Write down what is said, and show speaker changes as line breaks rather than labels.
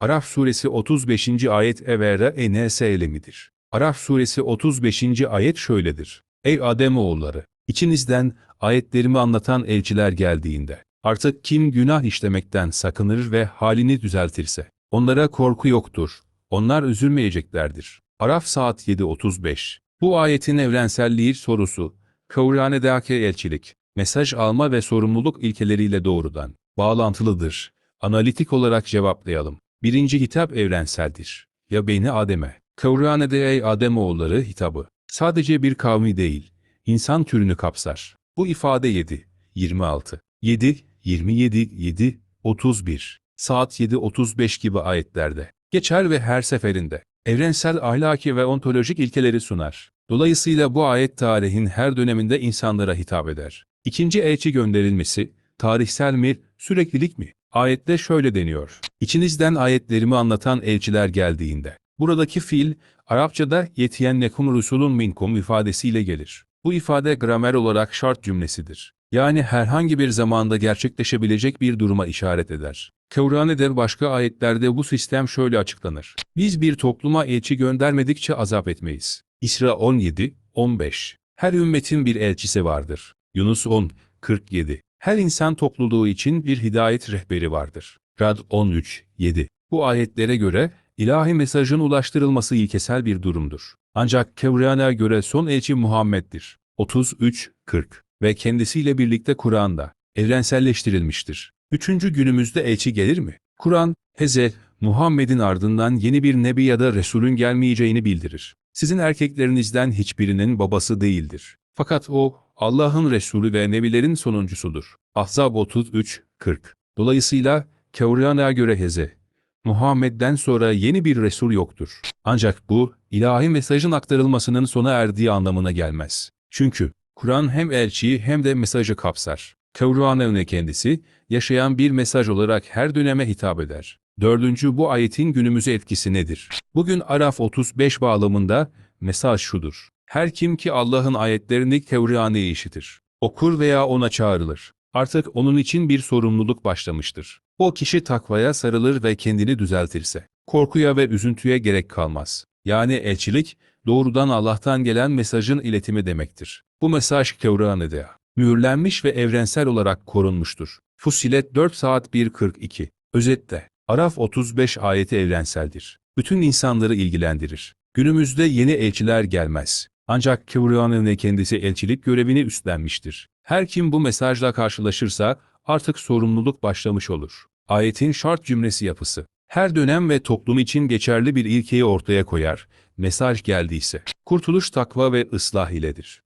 Araf suresi 35. ayet evvera enes eylemidir. Araf suresi 35. ayet şöyledir. Ey Ademoğulları! İçinizden ayetlerimi anlatan elçiler geldiğinde, artık kim günah işlemekten sakınır ve halini düzeltirse, onlara korku yoktur, onlar üzülmeyeceklerdir. Araf saat 7.35 Bu ayetin evrenselliği sorusu, Kavrane'deki elçilik, mesaj alma ve sorumluluk ilkeleriyle doğrudan bağlantılıdır. Analitik olarak cevaplayalım. Birinci hitap evrenseldir. Ya beyni Adem'e. Kavrane'de ey Ademoğulları hitabı. Sadece bir kavmi değil, insan türünü kapsar. Bu ifade 7, 26, 7, 27, 7, 31, saat 7.35 gibi ayetlerde geçer ve her seferinde evrensel ahlaki ve ontolojik ilkeleri sunar. Dolayısıyla bu ayet tarihin her döneminde insanlara hitap eder. İkinci elçi gönderilmesi, tarihsel mi, süreklilik mi? Ayette şöyle deniyor. İçinizden ayetlerimi anlatan elçiler geldiğinde. Buradaki fiil, Arapçada yetiyen nekum rusulun minkum ifadesiyle gelir. Bu ifade gramer olarak şart cümlesidir. Yani herhangi bir zamanda gerçekleşebilecek bir duruma işaret eder. Kevrane'de başka ayetlerde bu sistem şöyle açıklanır. Biz bir topluma elçi göndermedikçe azap etmeyiz. İsra 17, 15. Her ümmetin bir elçisi vardır. Yunus 10, 47. Her insan topluluğu için bir hidayet rehberi vardır. Rad 13, 7. Bu ayetlere göre ilahi mesajın ulaştırılması ilkesel bir durumdur. Ancak Kevran'a göre son elçi Muhammed'dir. 33, 40 ve kendisiyle birlikte Kur'an'da evrenselleştirilmiştir. Üçüncü günümüzde elçi gelir mi? Kur'an, Heze, Muhammed'in ardından yeni bir nebi ya da Resulün gelmeyeceğini bildirir. Sizin erkeklerinizden hiçbirinin babası değildir. Fakat o, Allah'ın Resulü ve nebilerin sonuncusudur. Ahzab 33, 40 Dolayısıyla, Kevran'a göre Heze, Muhammed'den sonra yeni bir Resul yoktur. Ancak bu, ilahi mesajın aktarılmasının sona erdiği anlamına gelmez. Çünkü, Kur'an hem elçiyi hem de mesajı kapsar. Kevran'ın kendisi, yaşayan bir mesaj olarak her döneme hitap eder. Dördüncü bu ayetin günümüze etkisi nedir? Bugün Araf 35 bağlamında mesaj şudur. Her kim ki Allah'ın ayetlerini Kevran'ı işitir, okur veya ona çağrılır. Artık onun için bir sorumluluk başlamıştır. O kişi takvaya sarılır ve kendini düzeltirse, korkuya ve üzüntüye gerek kalmaz. Yani elçilik, doğrudan Allah'tan gelen mesajın iletimi demektir. Bu mesaj Kevran'da mühürlenmiş ve evrensel olarak korunmuştur. Fusilet 4 saat 1.42 Özette, Araf 35 ayeti evrenseldir. Bütün insanları ilgilendirir. Günümüzde yeni elçiler gelmez. Ancak Kıvrıan'ın kendisi elçilik görevini üstlenmiştir. Her kim bu mesajla karşılaşırsa artık sorumluluk başlamış olur. Ayetin şart cümlesi yapısı. Her dönem ve toplum için geçerli bir ilkeyi ortaya koyar, mesaj geldiyse. Kurtuluş takva ve ıslah iledir.